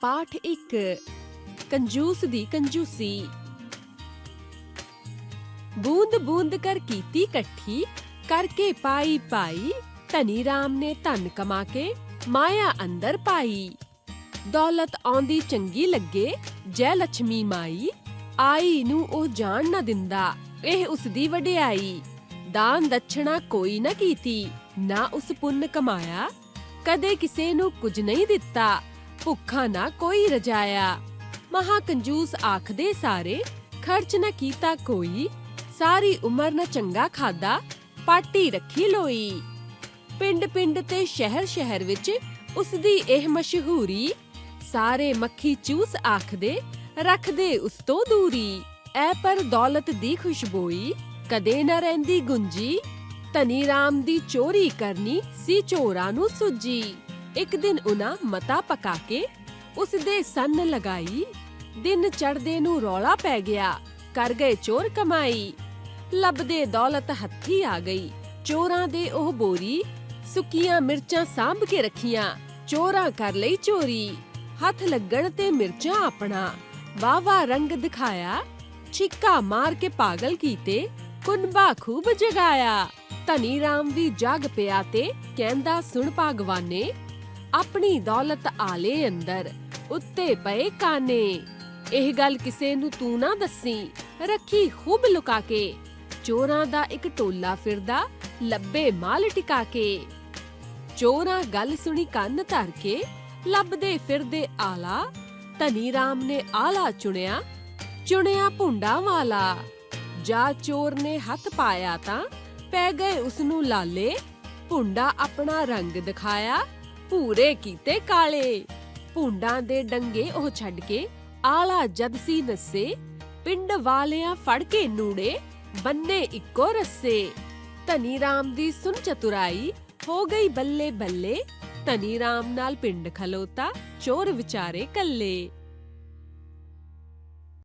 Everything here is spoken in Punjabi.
ਪਾਠ 1 ਕੰਜੂਸ ਦੀ ਕੰਜੂਸੀ। ਬੂੰਦ ਬੂੰਦ ਕਰ ਕੀਤੀ ਇਕੱਠੀ, ਕਰਕੇ ਪਾਈ ਪਾਈ, ਧਨੀ ਰਾਮ ਨੇ ਧਨ ਕਮਾ ਕੇ ਮਾਇਆ ਅੰਦਰ ਪਾਈ। ਦੌਲਤ ਆਉਂਦੀ ਚੰਗੀ ਲੱਗੇ, ਜੈ ਲక్ష్ਮੀ ਮਾਈ, ਆਈ ਨੂੰ ਉਹ ਜਾਣ ਨਾ ਦਿੰਦਾ, ਇਹ ਉਸ ਦੀ ਵਡਿਆਈ। ਦਾਨ ਦਛਣਾ ਕੋਈ ਨਾ ਕੀਤੀ, ਨਾ ਉਸ ਪੁੰਨ ਕਮਾਇਆ, ਕਦੇ ਕਿਸੇ ਨੂੰ ਕੁਝ ਨਹੀਂ ਦਿੱਤਾ। ਭੁੱਖਾ ਨਾ ਕੋਈ ਰਜਾਇਆ। ਮਹਾ ਕੰਜੂਸ ਆਖਦੇ ਸਾਰੇ, ਖਰਚ ਨਾ ਕੀਤਾ ਕੋਈ, ਸਾਰੀ ਉਮਰ ਨਾ ਚੰਗਾ ਖਾਦਾ, ਪਾਟੀ ਰੱਖੀ ਲੋਈ। ਪਿੰਡ ਪਿੰਡ ਤੇ ਸ਼ਹਿਰ ਸ਼ਹਿਰ ਵਿੱਚ ਉਸ ਦੀ ਇਹ ਮਸ਼ਹੂਰੀ, ਸਾਰੇ ਮੱਖੀ ਚੂਸ ਆਖਦੇ, ਰੱਖਦੇ ਉਸ ਤੋਂ ਦੂਰੀ। ਐ ਪਰ ਦੌਲਤ ਦੀ ਖੁਸ਼ਬੋਈ, ਕਦੇ ਨਾ ਰਹਿੰਦੀ ਗੁੰਜੀ, ਧਨੀ ਰਾਮ ਦੀ ਚੋਰੀ ਕਰਨੀ ਸੀ ਚੋਰਾਂ ਨੂੰ ਸੁੱਜੀ। ਇੱਕ ਦਿਨ ਉਨਾ ਮਤਾ ਪਕਾ ਕੇ ਉਸ ਦੇ ਸੰਨ ਲਗਾਈ। ਦਿਨ ਚੜਦੇ ਨੂੰ ਰੌਲਾ ਪੈ ਗਿਆ। ਕਰ ਗਏ ਚੋਰ ਕਮਾਈ। ਲੱਭਦੇ ਦੌਲਤ ਹੱਥੀ ਆ ਗਈ। ਚੋਰਾਂ ਦੇ ਉਹ ਬੋਰੀ ਸੁੱਕੀਆਂ ਮਿਰਚਾਂ ਸਾਂਭ ਕੇ ਰੱਖੀਆਂ। ਚੋਰਾਂ ਕਰ ਲਈ ਚੋਰੀ। ਹੱਥ ਲੱਗਣ ਤੇ ਮਿਰਚਾਂ ਆਪਣਾ। ਵਾਵਾ ਰੰਗ ਦਿਖਾਇਆ। ਛਿੱਕਾ ਮਾਰ ਕੇ ਪਾਗਲ ਕੀਤੇ। ਕੁਨਬਾ ਖੂਬ ਜਗਾਇਆ। ਧਨੀ ਰਾਮ ਵੀ ਜਾਗ ਪਿਆ ਤੇ ਕਹਿੰਦਾ, ਸੁਣ ਭਾਗਵਾਨੇ ਆਪਣੀ ਦੌਲਤ ਆਲੇ ਅੰਦਰ, ਉੱਤੇ ਪਏ ਕਾਨੇ। ਇਹ ਗੱਲ ਕਿਸੇ ਨੂੰ ਤੂੰ ਨਾ ਦੱਸੀ, ਰੱਖੀ ਖੂਬ ਲੁਕਾ ਕੇ। ਚੋਰਾਂ ਦਾ ਇੱਕ ਟੋਲਾ ਫਿਰਦਾ, ਲੱਭੇ ਮਾਲ ਟਿਕਾ ਕੇ। ਚੋਰਾਂ ਗੱਲ ਸੁਣੀ ਕੰਨ ਧਰ ਕੇ, ਲੱਭਦੇ ਫਿਰਦੇ ਆਲਾ। ਧਨੀ ਰਾਮ ਨੇ ਆਲਾ ਚੁਣਿਆ ਚੁਣਿਆ ਭੁੰਡਾ ਵਾਲਾ। ਜਾ ਚੋਰ ਨੇ ਹੱਥ ਪਾਇਆ ਤਾਂ, ਪੈ ਗਏ ਉਸ ਨੂੰ ਲਾਲੇ। ਭੁੰਡਾ ਆਪਣਾ ਰੰਗ ਦਿਖਾਇਆ ਪੂਰੇ ਕੀਤੇ ਕਾਲੇ। ਭੁੰਡਾਂ ਦੇ ਡੰਗੇ ਉਹ ਛੱਡ ਕੇ ਆਲਾ ਜਦ ਸੀ ਨੱਸੇ, ਪਿੰਡ ਵਾਲਿਆਂ ਫੜ ਕੇ ਨੂੜੇ ਬੰਨੇ ਇੱਕੋ ਰੱਸੇ। ਧਨੀ ਰਾਮ ਦੀ ਸੁਣ ਚਤੁਰਾਈ, ਹੋ ਗਈ ਬੱਲੇ ਬੱਲੇ। ਧਨੀ ਰਾਮ ਨਾਲ ਪਿੰਡ ਖਲੋਤਾ, ਚੋਰ ਵਿਚਾਰੇ ਕੱਲੇ।